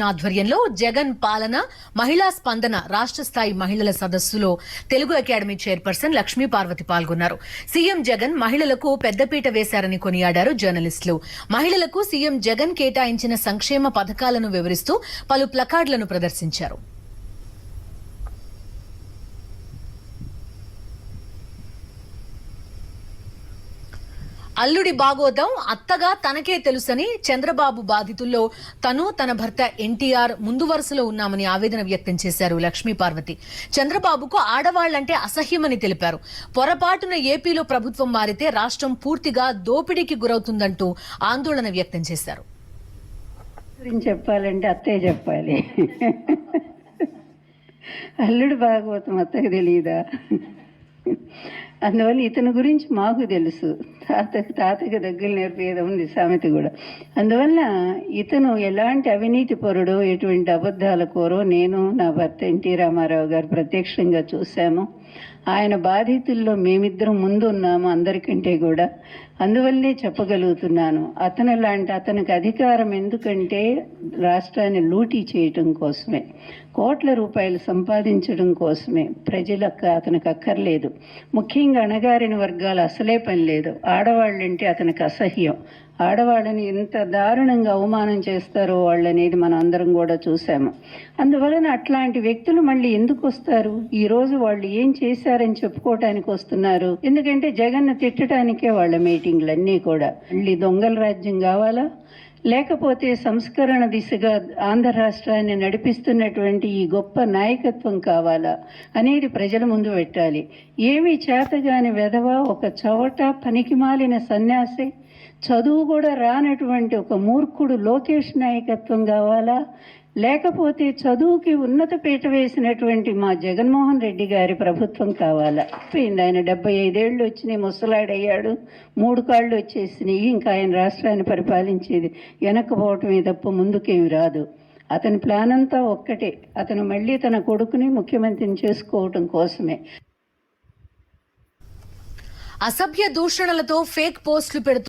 ఆధ్వర్యంలో జగన్ పాలన మహిళా స్పందన రాష్ట్ర స్థాయి మహిళల సదస్సులో తెలుగు అకాడమీ చైర్పర్సన్ లక్ష్మీ పార్వతి పాల్గొన్నారు. సీఎం జగన్ మహిళలకు పెద్దపీట వేశారని కొనియాడారు జర్నలిస్టులు. మహిళలకు సీఎం జగన్ కేటాయించిన సంక్షేమ పథకాలను వివరిస్తూ పలు ప్లకార్డులను ప్రదర్శించారు. అల్లుడి బాగోదం అత్తగా తనకే తెలుసని చంద్రబాబు బాధితుల్లో తను తన భర్త ఎన్టీఆర్ ముందు వరుసలో ఉన్నామని ఆవేదన వ్యక్తం చేశారు లక్ష్మీ పార్వతి. చంద్రబాబుకు ఆడవాళ్ళంటే అసహ్యమని తెలిపారు. పొరపాటున ఏపీలో ప్రభుత్వం మారితే రాష్ట్రం పూర్తిగా దోపిడీకి గురవుతుందంటూ ఆందోళన వ్యక్తం చేశారు. చెప్పాలంటే అత్తయ్య చెప్పాలి. అల్లుడు భాగవతం అత్తయ్య తెలియదా అందువల్ల ఇతని గురించి మాకు తెలుసు. తాతకి తాతకి దగ్గర నేర్పేది ఉంది సామెత కూడా. అందువల్ల ఇతను ఎలాంటి అవినీతి పరుడో ఎటువంటి అబద్ధాల కోరో నేను నా భర్త ఎన్టీ రామారావు గారు ప్రత్యక్షంగా చూశాము. ఆయన బాధితుల్లో మేమిద్దరం ముందు ఉన్నాము అందరికంటే కూడా. అందువల్లే చెప్పగలుగుతున్నాను. అతను లాంటి అతనికి అధికారం ఎందుకంటే రాష్ట్రాన్ని లూటీ చేయటం కోసమే. కోట్ల రూపాయలు సంపాదించడం కోసమే. ప్రజలకు అతనికి అక్కర్లేదు. ముఖ్యంగా అణగారిన వర్గాలు అసలే పని లేదు. ఆడవాళ్ళంటే అతనికి అసహ్యం. ఆడవాళ్ళని ఎంత దారుణంగా అవమానం చేస్తారో వాళ్ళనేది మనం అందరం కూడా చూసాము అందువలన అట్లాంటి వ్యక్తులు మళ్ళీ ఎందుకు వస్తారు? ఈ రోజు వాళ్ళు ఏం చేశారని చెప్పుకోవటానికి వస్తున్నారు. ఎందుకంటే జగన్ తిట్టడానికే వాళ్ళ మీటింగ్లు అన్నీ కూడా. మళ్ళీ దొంగల రాజ్యం కావాలా? లేకపోతే సంస్కరణ దిశగా ఆంధ్ర రాష్ట్రాన్ని నడిపిస్తున్నటువంటి ఈ గొప్ప నాయకత్వం కావాలా అనేది ప్రజల ముందు పెట్టాలి. ఏమి చేతగాని వెధవ ఒక చవట పనికిమాలిన సన్యాసి చదువు కూడా రానటువంటి ఒక మూర్ఖుడు లోకేష్ నాయకత్వం కావాలా? లేకపోతే చదువుకి ఉన్నత పీట వేసినటువంటి మా జగన్మోహన్ రెడ్డి గారి ప్రభుత్వం కావాలా? పోయింది ఆయన డెబ్బై ఐదేళ్ళు వచ్చినాయి ముసలాడయ్యాడు. మూడు కాళ్ళు వచ్చేసినాయి ఇంకా ఆయన రాష్ట్రాన్ని పరిపాలించేది వెనక్కపోవటమే తప్ప ముందుకేమి రాదు. అతని ప్లాన్ అంతా ఒక్కటే. అతను మళ్ళీ తన కొడుకుని ముఖ్యమంత్రిని చేసుకోవటం కోసమే. అసభ్య దూషణలతో ఫేక్ పోస్టులు పెడుతూ